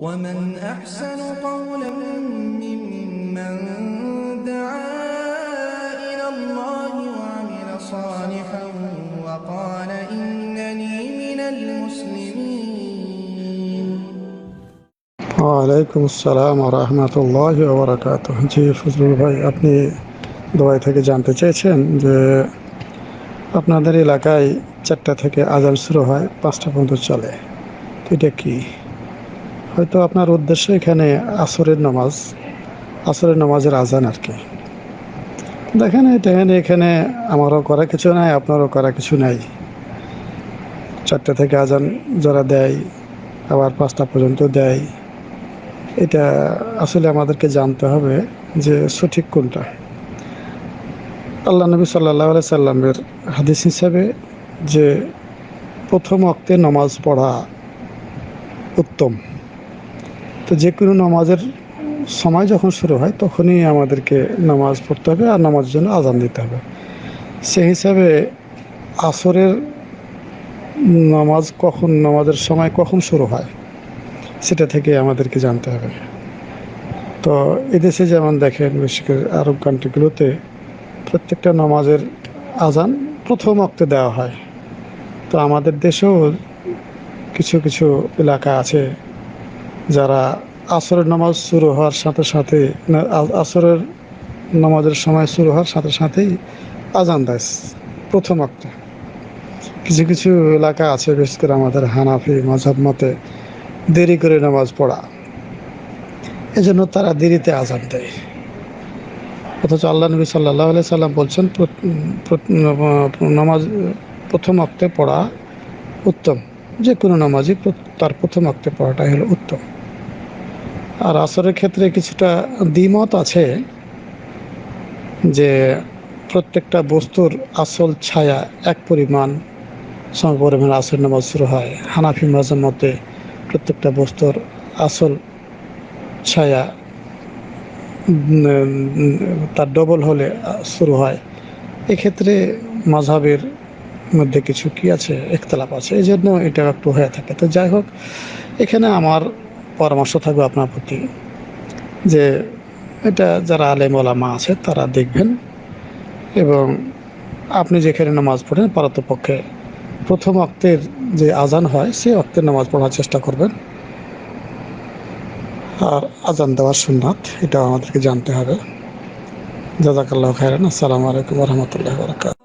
ومن أحسن قولا ممن دعا إلى الله وعمل صالحا وقال إنني من المسلمين ওয়ালাইকুম আসসালাম রহমতুল্লাহ ওবরাকাত জি ফজলুল ভাই আপনি দোয়াই থেকে জানতে চেয়েছেন যে আপনাদের এলাকায় চারটা থেকে আজান শুরু হয় পাঁচটা পর্যন্ত চলে তো এটা কি হয়তো আপনার উদ্দেশ্য এখানে আসরের নামাজ, আসরের নামাজের আজান আর কি। দেখেন দেখেন এখানে আমারও করা কিছু নাই, আপনারও করা কিছু নাই। চারটা থেকে আজান যারা দেয়, আবার পাঁচটা পর্যন্ত দেয়, এটা আসলে আমাদেরকে জানতে হবে যে সঠিক কোনটা। আল্লাহ নবী সাল্লাহ সাল্লামের হাদিস হিসাবে যে প্রথম অক্তে নামাজ পড়া উত্তম। তো যে কোনো নামাজের সময় যখন শুরু হয়, তখনই আমাদেরকে নামাজ পড়তে হবে আর নামাজের জন্য আজান দিতে হবে। সেই হিসাবে আসরের নামাজ কখন, নামাজের সময় কখন শুরু হয়, সেটা থেকে আমাদেরকে জানতে হবে। তো এদেশে যেমন দেখেন বিশেষ করে আরব কান্ট্রিগুলোতে প্রত্যেকটা নামাজের আজান প্রথম অক্তে দেওয়া হয়। তো আমাদের দেশেও কিছু কিছু এলাকা আছে যারা আসরের নামাজ শুরু হওয়ার সাথে সাথে আসরের নামাজের সময় শুরু হওয়ার সাথে সাথেই আজান দেয়। প্রথম অক্তে। কিছু কিছু এলাকা আছে, বিশেষ করে আমাদের হানাফি মজাব মতে দেরি করে নামাজ পড়া। এজন্য তারা দেরিতে আজান দেয়। অথচ আল্লাহ নবী সাল্লাহ আলাই সাল্লাম বলছেন নামাজ প্রথম অক্তে পড়া উত্তম। যে কোনো নামাজই তার প্রথম আঁকতে পড়াটাই হলো উত্তম। আর আসরের ক্ষেত্রে কিছুটা দ্বিমত আছে যে প্রত্যেকটা বস্তুর আসল ছায়া এক পরিমাণ সমপরিমাণ আসর নামাজ শুরু হয়। হানাফি মাঝের মতে প্রত্যেকটা বস্তুর আসল ছায়া তার ডবল হলে শুরু হয়। এক্ষেত্রে মাঝাবের মধ্যে কিছু কি আছে? একতলাপ আছে। এই জন্য এটা একটু হয়ে থাকে। তো যাই হোক, এখানে আমার পরামর্শ থাকবে আপনার প্রতি যে এটা যারা আলেম ওলামা আছে, তারা দেখবেন এবং আপনি যেখানে নামাজ পড়েন, পারতপক্ষে প্রথম অক্তের যে আজান হয়, সেই অক্তের নামাজ পড়ার চেষ্টা করবেন। আর আজান দেওয়ার সুন্নাত, এটা আমাদেরকে জানতে হবে। জাজাকাল্লাহ খায়রান। আসসালামু আলাইকুম রহমতুল্লাহ বরকাত